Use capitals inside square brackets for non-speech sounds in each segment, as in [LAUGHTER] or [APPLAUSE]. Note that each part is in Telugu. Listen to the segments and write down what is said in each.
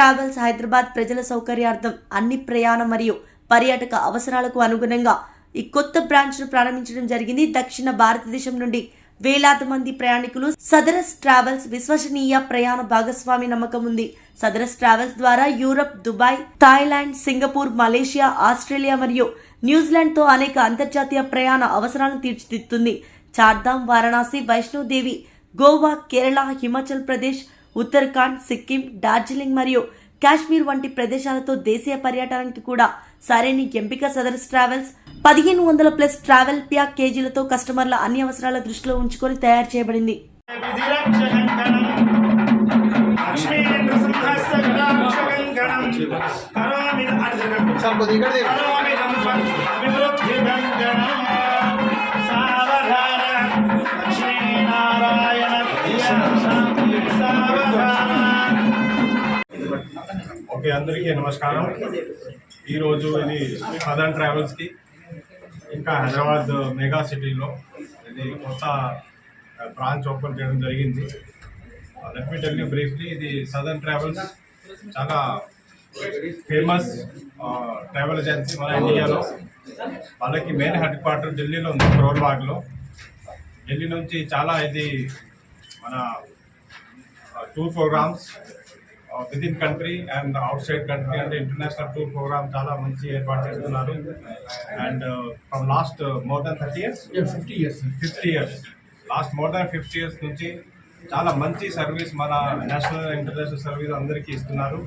ట్రావెల్స్ హైదరాబాద్ ప్రజల సౌకర్యార్థం అన్ని ప్రయాణ మరియు పర్యాటక అవసరాలకు అనుగుణంగా ఈ కొత్త బ్రాంచ్ను ప్రారంభించడం జరిగింది. దక్షిణ భారతదేశం నుండి వేలాది మంది ప్రయాణికులు సదరస్ ట్రావెల్స్ విశ్వసనీయ ప్రయాణ భాగస్వామి నమ్మకం ఉంది. సదరస్ ట్రావెల్స్ ద్వారా Europe Dubai Thailand Singapore Malaysia Australia మరియు న్యూజిలాండ్తో అనేక అంతర్జాతీయ ప్రయాణ అవసరాలను తీర్చిదిద్దుతుంది. చార్ధామ్ వారణాసి వైష్ణోదేవి గోవా కేరళ హిమాచల్ ప్రదేశ్ ఉత్తరాఖండ్ సిక్కిం డార్జిలింగ్ మరియు కాశ్మీర్ వంటి ప్రదేశాలతో దేశీయ పర్యటనకి కూడా సరైన ఎంపిక సదరస్ ట్రావెల్స్ పదిహేను వందల ప్లస్ ట్రావెల్ ప్యాకేజీలతో కస్టమర్ల అన్ని అవసరాల దృష్టిలో ఉంచుకొని తయారు చేయబడింది. ఇక్కడ ఓకే అందరికీ నమస్కారం. ఈరోజు ఇది సదర్న్ ట్రావెల్స్కి ఇంకా హైదరాబాద్ మెగా సిటీలో ఇది కొత్త బ్రాంచ్ ఓపెన్ చేయడం జరిగింది. లెట్ మీ టెల్ బ్రీఫ్లీ ఇది సదర్న్ ట్రావెల్స్ చాలా ఫేమస్ ట్రావెల్ ఏజెన్సీ మన ఇండియాలో. వాళ్ళకి మెయిన్ హెడ్ క్వార్టర్ ఢిల్లీలో ఉంది కరోల్బాగ్లో ఢిల్లీ నుంచి చాలా ఇది మన tour programmes with in country and outside country అంటే ఇంటర్నేషనల్ టూర్ ప్రోగ్రామ్ చాలా మంచి ఏర్పాటు చేస్తున్నారు. And from last more than thirty years fifty years fifty years last more than fifty years నుంచి చాలా మంచి సర్వీస్ మన నేషనల్ ఇంటర్నేషనల్ సర్వీస్ అందరికీ ఇస్తున్నారు.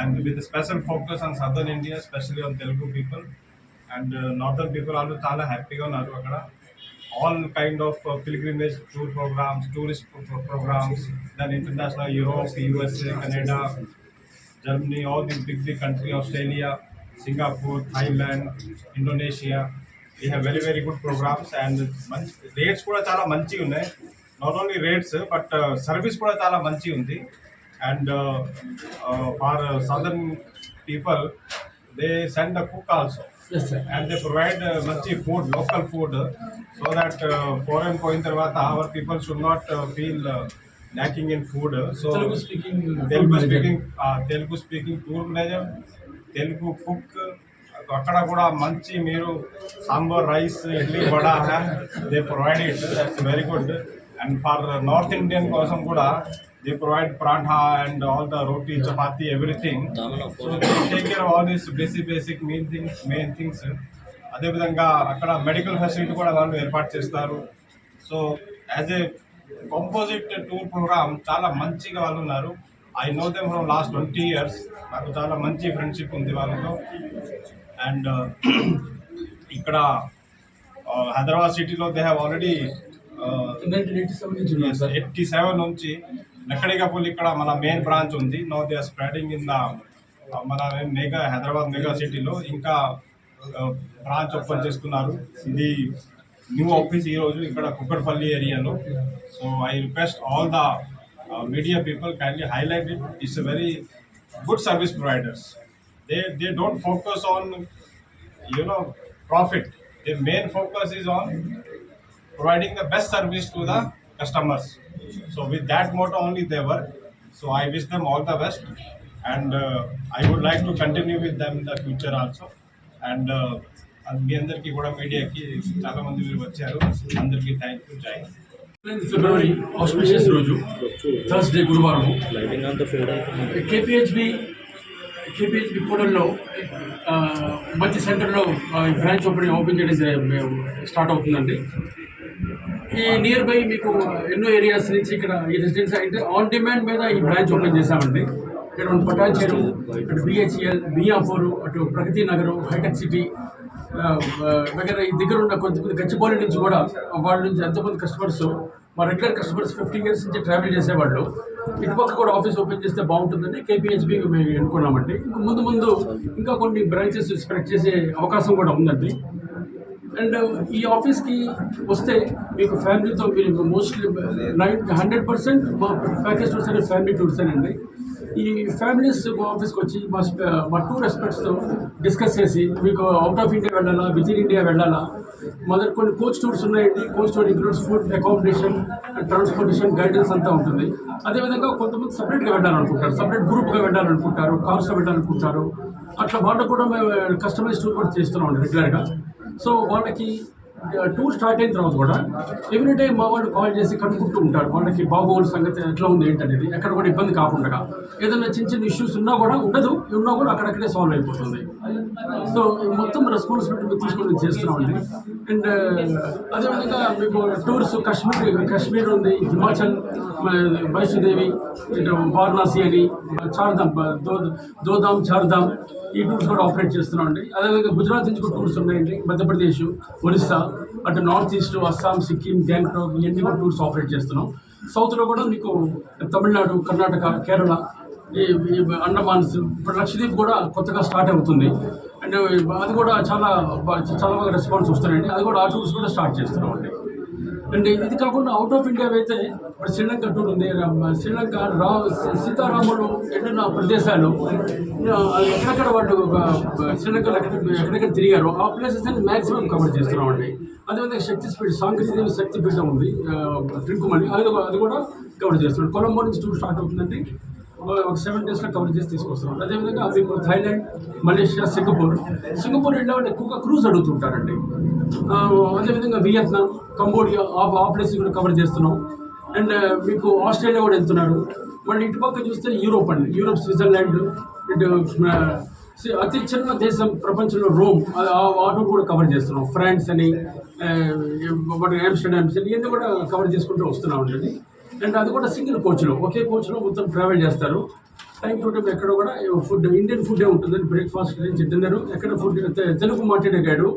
And with special focus on southern India specially on Telugu people and northern people వాళ్ళు చాలా హ్యాపీగా ఉన్నారు అక్కడ. All kind of pilgrimage tour programmes tourist programmes దాని international Europe USA Canada Germany all the big big country Australia Singapore Thailand Indonesia we have very very good programmes and మంచి రేట్స్ కూడా చాలా మంచిగా ఉన్నాయి. Not only rates but service కూడా చాలా మంచిగా ఉంది. And far Southern people they send a cook also yes sir and they provide uh, మంచి food local food so that foreign పోయిన తర్వాత our people should not feel lacking in food so speaking Telugu speaking Telugu speaking tour manager Telugu cook అక్కడ కూడా మంచి మీరు sambar rice idli vada they provide it that's very good and for north Indian కోసం కూడా they provide paratha and all the roti chapati everything so take care all these basic basic main things main things అదేవిధంగా అక్కడ మెడికల్ ఫెసిలిటీ కూడా వాళ్ళు ఏర్పాటు చేస్తారు. So as a composite tour programme చాలా మంచిగా వాళ్ళు ఉన్నారు. I know them from last twenty years నాకు చాలా మంచి ఫ్రెండ్షిప్ ఉంది వాళ్ళతో. అండ్ [CLEARS THROAT] ఇక్కడ హైదరాబాద్ సిటీలో they have already eighty seven నుంచి ఉన్నారు ఇక్కడ మన మెయిన్ బ్రాంచ్ ఉంది. No they are spreading in the మన మెగా హైదరాబాద్ మెగా సిటీలో ఇంకా uh, బ్రాంచ్ ఓపెన్ చేసుకున్నారు ఇది న్యూ ఆఫీస్ ఈరోజు ఇక్కడ కుక్కడపల్లి ఏరియాలో so I request all the media people kindly highlight it it's very good service providers they they don't focus on you know profit they main focus is on on providing the best service to the customers. So with that motto only they work so i wish them all the best and uh, i would like to continue with them in the future also and uh, మీ అందరికీ కూడా మీడియాకి చాలా మంది మీరు వచ్చారు అందరికీ థ్యాంక్ యూ జై హింద్. ఫిబ్రవరి ఆస్పిషియస్ రోజు థర్స్డే గురువారం కేపీహెచ్బి కేపీహెచ్బి కూడల్లో ఆ, మంచి సెంటర్లో బ్రాంచ్ ఓపెన్ ఓపెన్ చేయడం స్టార్ట్ అవుతుందండి ఈ నియర్ బై మీకు ఎన్నో ఏరియాస్ నుంచి ఇక్కడ ఈ రెసిడెన్స్ అంటే ఆన్ డిమాండ్ మీద ఈ బ్రాంచ్ ఓపెన్ చేశామండి. ఇక్కడ మన పటాచేరు అటు బిహెచ్ఎల్ బియాపూరు అటు ప్రగతి నగరం హైటెక్ సిటీ దగ్గర ఈ దగ్గర ఉన్న కొంతమంది గచ్చిబౌలి నుంచి కూడా వాళ్ళ నుంచి ఎంతోమంది కస్టమర్స్ మా రెగ్యులర్ కస్టమర్స్ ఫిఫ్టీ ఇయర్స్ నుంచి ట్రావెల్ చేసేవాళ్ళు. ఇటుపక్క కూడా ఆఫీస్ ఓపెన్ చేస్తే బాగుంటుందని కేపీహెచ్బి మేము ఎన్నుకున్నామండి ఇంకా ముందు ముందు ఇంకా కొన్ని బ్రాంచెస్ స్ప్రెడ్ చేసే అవకాశం కూడా ఉందండి. అండ్ uh, ఈ ఆఫీస్కి వస్తే మీకు ఫ్యామిలీతో మీరు మోస్ట్లీ నైన్ హండ్రెడ్ పర్సెంట్ మా ప్యాకేజ్ టూర్స్ అనే ఫ్యామిలీ టూర్స్ అండి. ఈ ఫ్యామిలీస్ మా ఆఫీస్కి వచ్చి మా uh, మా టూర్ ఎక్స్పర్ట్స్తో డిస్కస్ చేసి మీకు అవుట్ ఆఫ్ ఇండియా వెళ్ళాలా విత్ ఇన్ ఇండియా వెళ్ళాలా? మొదటి కొన్ని కోచ్ టూర్స్ ఉన్నాయండి. Coach tour includes food accommodation transportation guidance అంతా ఉంటుంది. అదేవిధంగా కొంతమంది సపరేట్గా వెళ్ళాలనుకుంటారు. సపరేట్ గ్రూప్గా వెళ్ళాలనుకుంటారు కార్స్లో వెళ్ళాలనుకుంటారు. అట్లా వాళ్ళు కూడా మేము uh, కస్టమైజ్ టూర్ కూడా చేస్తున్నాం రెగ్యులర్గా సో వాళ్ళకి టూర్ స్టార్ట్ అయిన తర్వాత కూడా ఎవ్రీ టైం మా వాళ్ళు కాల్ చేసి కనుక్కుంటూ ఉంటారు. వాళ్ళకి బాగోగుల సంగతి ఎట్లా ఉంది ఏంటనేది. ఎక్కడ కూడా ఇబ్బంది కాకుండా ఏదైనా చిన్న చిన్న ఇష్యూస్ ఉన్నా కూడా ఉండదు. ఉన్నా కూడా అక్కడక్కడే సాల్వ్ అయిపోతుంది. సో మొత్తం రెస్పాన్సిబిలిటీ తీసుకొని చేస్తున్నామండి. అండ్ అదేవిధంగా మీకు టూర్స్ కాశ్మీర్ కాశ్మీర్ ఉంది హిమాచల్ వైష్ణోదేవి ఇటు వారణాసి అని చార్ధామ్ దో దోధామ్ చార్ధామ్ ఈ టూర్స్ కూడా ఆపరేట్ చేస్తున్నామండి అదేవిధంగా గుజరాత్ నుంచి కూడా టూర్స్ ఉన్నాయండి మధ్యప్రదేశ్ ఒరిస్సా అటు నార్త్ ఈస్ట్ అస్సాం సిక్కిం గ్యాంగ్టాక్ ఇవన్నీ కూడా టూర్స్ ఆపరేట్ చేస్తున్నాం. సౌత్లో కూడా మీకు తమిళనాడు కర్ణాటక కేరళ ఈ ఈ అండమాన్స్ ఇప్పుడు లక్షద్వీప్ కూడా కొత్తగా స్టార్ట్ అవుతుంది. అండ్ అది కూడా చాలా చాలా బాగా రెస్పాన్స్ వస్తున్నాయండి. అది కూడా ఆ టూర్స్ కూడా స్టార్ట్ చేస్తున్నామండి. అండ్ ఇది కాకుండా అవుట్ ఆఫ్ ఇండియా అయితే ఇప్పుడు శ్రీలంక టూర్ ఉంది. శ్రీలంక రా సీతారాములు ఎండిన ప్రదేశాలు ఎక్కడెక్కడ వాళ్ళు శ్రీలంకలో ఎక్కడ ఎక్కడెక్కడ తిరిగారో ఆ ప్లేసెస్ అని మ్యాక్సిమం కవర్ చేస్తున్నామండి. అదేవిధంగా శక్తి స్పీడ్ సాంకేతిక శక్తి పీఠం ఉంది. ట్రింకుమని అది అది కూడా కవర్ చేస్తున్నాం. కొలంబో నుంచి టూర్ స్టార్ట్ అవుతుందండి. ఒక సెవెన్ డేస్లో కవర్ చేసి తీసుకొస్తున్నాం అదేవిధంగా మీకు థైలాండ్ మలేషియా సింగపూర్ సింగపూర్ వెళ్ళామంటే ఎక్కువగా క్రూజ్ అడుగుతుంటారండి అదేవిధంగా వియత్నాం కంబోడియా ఆ ఆ ప్లేస్ కూడా కవర్ చేస్తున్నాం అండ్ మీకు ఆస్ట్రేలియా కూడా వెళ్తున్నారు మళ్ళీ ఇటుపక్క చూస్తే యూరోప్ అండి యూరోప్ స్విట్జర్లాండ్ ఇటు అతి చిన్న దేశం ప్రపంచంలో రోమ్ ఆ- ఆ కూడా కవర్ చేస్తున్నాం ఫ్రాన్స్ అని ఆమ్స్టర్డామ్స్ అని ఇవన్నీ కూడా కవర్ చేసుకుంటూ వస్తున్నాం అండి అండ్ అది కూడా సింగిల్ కోచ్లో. ఒకే కోచ్లో మొత్తం ట్రావెల్ చేస్తారు. టైం టు టైం ఎక్కడ కూడా ఫుడ్ ఇండియన్ ఫుడ్డే ఉంటుంది. బ్రేక్ఫాస్ట్ నుంచి డిన్నర్ ఎక్కడ ఫుడ్ తెలుగు మాట్లాడే గైడు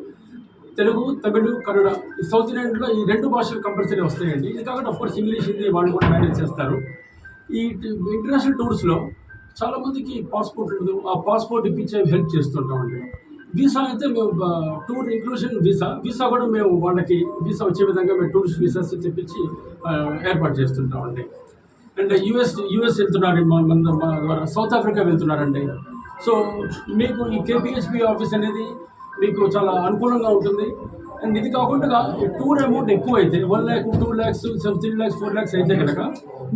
తెలుగు తమిళ కన్నడ ఈ సౌత్ ఇండియన్లో ఈ రెండు భాషలు కంపల్సరీ వస్తాయండి. ఇది కాకుండా అఫ్కోర్స్ ఇంగ్లీష్ హిందీ వాళ్ళు కూడా మేనేజ్ చేస్తారు. ఈ ఇంటర్నేషనల్ టూర్స్లో చాలామందికి పాస్పోర్ట్ ఉండదు. ఆ పాస్పోర్ట్ ఇప్పించే హెల్ప్ చేస్తుంటామండి. వీసా అయితే మేము టూర్ ఇంక్లూషన్ వీసా. వీసా కూడా మేము వాళ్ళకి వీసా వచ్చే విధంగా మేము టూరిస్ట్ వీసాస్ తెప్పించి ఏర్పాటు చేస్తుంటామండి. అండ్ యూఎస్ యూఎస్ వెళ్తున్నారు మా మన ద్వారా. సౌత్ ఆఫ్రికా వెళ్తున్నారండి. సో మీకు ఈ కేపిహెచ్పి ఆఫీస్ అనేది మీకు చాలా అనుకూలంగా ఉంటుంది. అండ్ ఇది కాకుండా టూర్ అమౌంట్ ఎక్కువ అయితే one lakh two lakhs three lakhs four lakhs అయితే కనుక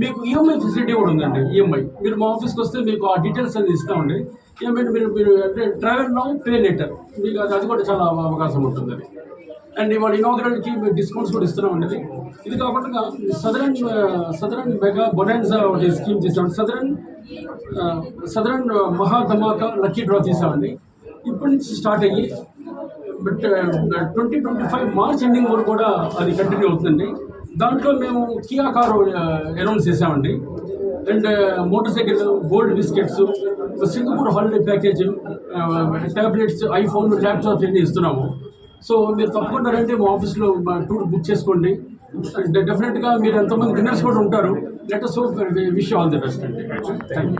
మీకు ఈఎంఐ ఫెసిలిటీ కూడా ఉందండి ఈఎంఐ మీరు మా ఆఫీస్కి వస్తే మీకు ఆ డీటెయిల్స్ అనేది ఇస్తామండి. ఈఎంఐ మీరు మీరు అంటే ట్రావెల్ నౌ పే లెటర్ మీకు అది అది కూడా చాలా అవకాశం ఉంటుంది అది. అండ్ ఇవాళ ఇనాగరల్కి మేము డిస్కౌంట్స్ కూడా ఇస్తున్నామండి ఇది కాకుండా సదరన్ సదరన్ మెగా బొనాన్సా ఒకటి స్కీమ్ తీసామండి సదరన్ సదరన్ మహా ధమాకా లక్కీ డ్రా తీసామండి ఇప్పటి నుంచి స్టార్ట్ అయ్యి but twenty twenty five March ending వరకు కూడా అది కంటిన్యూ అవుతుందండి. దాంట్లో మేము కియా కారు అనౌన్స్ చేసామండి and motorcycle gold biscuits Singapore holiday package tablets iPhone laptops అన్నీ ఇస్తున్నాము. సో మీరు తప్పకుండారంటే మా ఆఫీస్లో మా టూర్ బుక్ చేసుకోండి. డెఫినెట్గా మీరు ఎంతమంది డిన్నర్స్ కూడా ఉంటారు. Let us wish all the best అండి. Thank you